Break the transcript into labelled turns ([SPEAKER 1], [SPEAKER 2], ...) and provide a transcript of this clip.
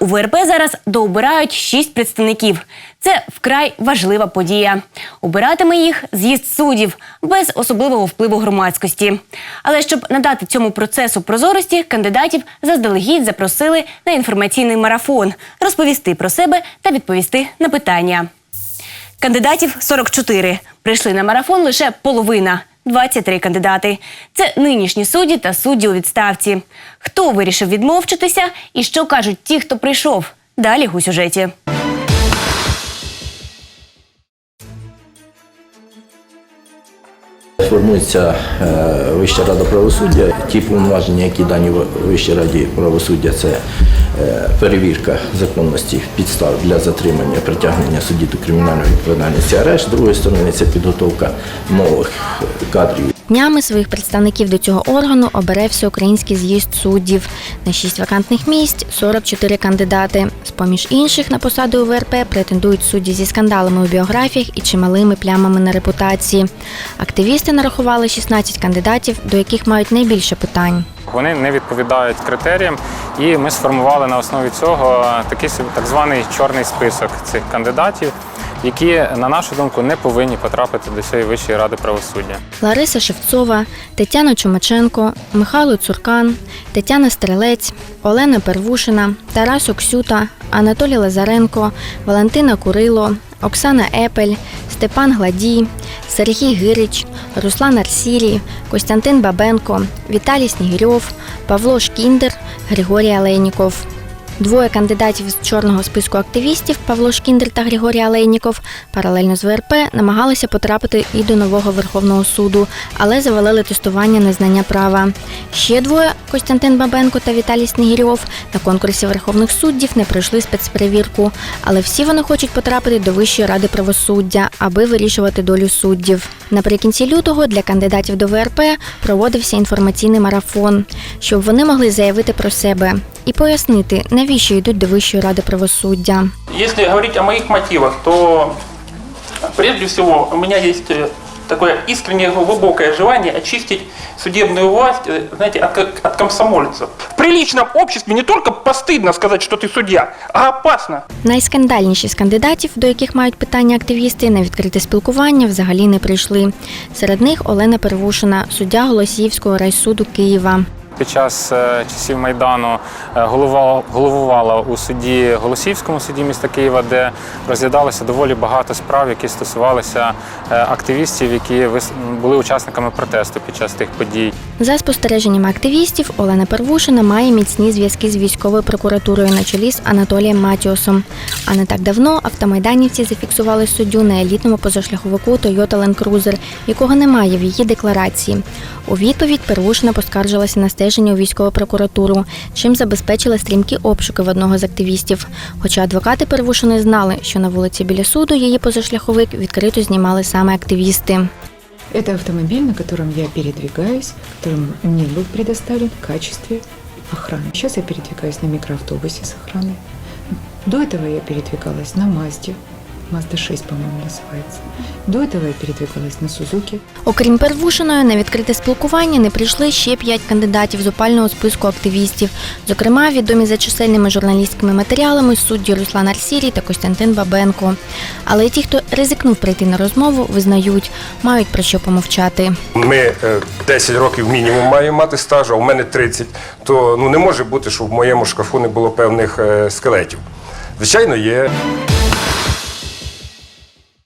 [SPEAKER 1] у ВРП зараз дообирають шість представників. Це вкрай важлива подія. Обиратиме їх з'їзд суддів без особливого впливу громадськості. Але щоб надати цьому процесу прозорості, кандидатів заздалегідь запросили на інформаційний марафон розповісти про себе та відповісти на питання. Кандидатів 44. Прийшли на марафон лише половина 23 кандидати. Це нинішні судді та судді у відставці. Хто вирішив відмовчитися і що кажуть ті, хто прийшов? Далі у сюжеті.
[SPEAKER 2] Формується е, Вища рада правосуддя. Ті повноваження, які дані Вищій раді правосуддя, це е, перевірка законності підстав для затримання, притягнення судді до кримінальної відповідальності, арешт. З другої сторони, це підготовка нових е, кадрів.
[SPEAKER 3] Днями своїх представників до цього органу обере всеукраїнський з'їзд суддів. На шість вакантних місць 44 кандидати. З-поміж інших на посаду УВРП претендують судді зі скандалами у біографіях і чималими плямами на репутації. Активісти нарахували 16 кандидатів, до яких мають найбільше питань.
[SPEAKER 4] Вони не відповідають критеріям, і ми сформували на основі цього такий так званий чорний список цих кандидатів, які, на нашу думку, не повинні потрапити до цієї вищої ради правосуддя.
[SPEAKER 3] Лариса Шевцова, Тетяна Чумаченко, Михайло Цуркан, Тетяна Стрелець, Олена Первушина, Тарас Оксюта, Анатолій Лазаренко, Валентина Курило, Оксана Епель, Степан Гладій, Сергій Гирич, Руслан Арсірій, Костянтин Бабенко, Віталій Снігирьов, Павло Шкіндер, Григорій Алейніков. Двоє кандидатів з чорного списку активістів Павло Шкіндер та Григорій Алейніков паралельно з ВРП намагалися потрапити і до нового Верховного суду, але завалили тестування незнання права. Ще двоє Костянтин Бабенко та Віталій Снігірьов на конкурсі верховних суддів не пройшли спецперевірку, але всі вони хочуть потрапити до Вищої ради правосуддя, аби вирішувати долю суддів. Наприкінці лютого для кандидатів до ВРП проводився інформаційний марафон, щоб вони могли заявити про себе і пояснити, навіщо йдуть до Вищої ради правосуддя.
[SPEAKER 5] Если говорить о моих мотивах, то прежде всего у меня есть э, такое искреннее глубокое желание очистить судебную власть, э, знаете, от, ко- от комсомольцев. В приличном обществе не только постыдно сказать, что ты судья, а опасно.
[SPEAKER 3] Найскандальніші з кандидатів, до яких мають питання активісти, на відкрите спілкування взагалі не прийшли. Серед них Олена Первушина, суддя Голосіївського райсуду Києва.
[SPEAKER 4] Під час е, часів Майдану е, головувала у суді Голосіївському суді міста Києва, де розглядалося доволі багато справ, які стосувалися е, активістів, які були учасниками протесту під час тих подій.
[SPEAKER 3] За спостереженнями активістів, Олена Первушина має міцні зв'язки з військовою прокуратурою на чолі з Анатолієм Матіосом. А не так давно автомайданівці зафіксували суддю на елітному позашляховику Toyota Land Cruiser, якого немає в її декларації. У відповідь Первушина поскаржилася на стеження у військову прокуратуру, чим забезпечила стрімкі обшуки в одного з активістів. Хоча адвокати Первушини знали, що на вулиці біля суду її позашляховик відкрито знімали саме активісти.
[SPEAKER 6] Это автомобиль, на котором я передвигаюсь, который мне был предоставлен в качестве охраны. Сейчас я передвигаюсь на микроавтобусе с охраной. До этого я передвигалась на Мазде. Мазда 6, по-моему, называется. До этого я передвигалась на Сузуки.
[SPEAKER 3] Окрім Первушиної, на відкрите спілкування не прийшли ще п'ять кандидатів з опального списку активістів. Зокрема, відомі за чисельними журналістськими матеріалами судді Руслан Арсірій та Костянтин Бабенко. Але й ті, хто ризикнув прийти на розмову, визнають, мають про що помовчати.
[SPEAKER 7] Ми е, 10 років мінімум маємо мати стажу, а у мене 30, то ну не може бути, щоб в моєму шкафу не було певних е, скелетів. Звичайно, є.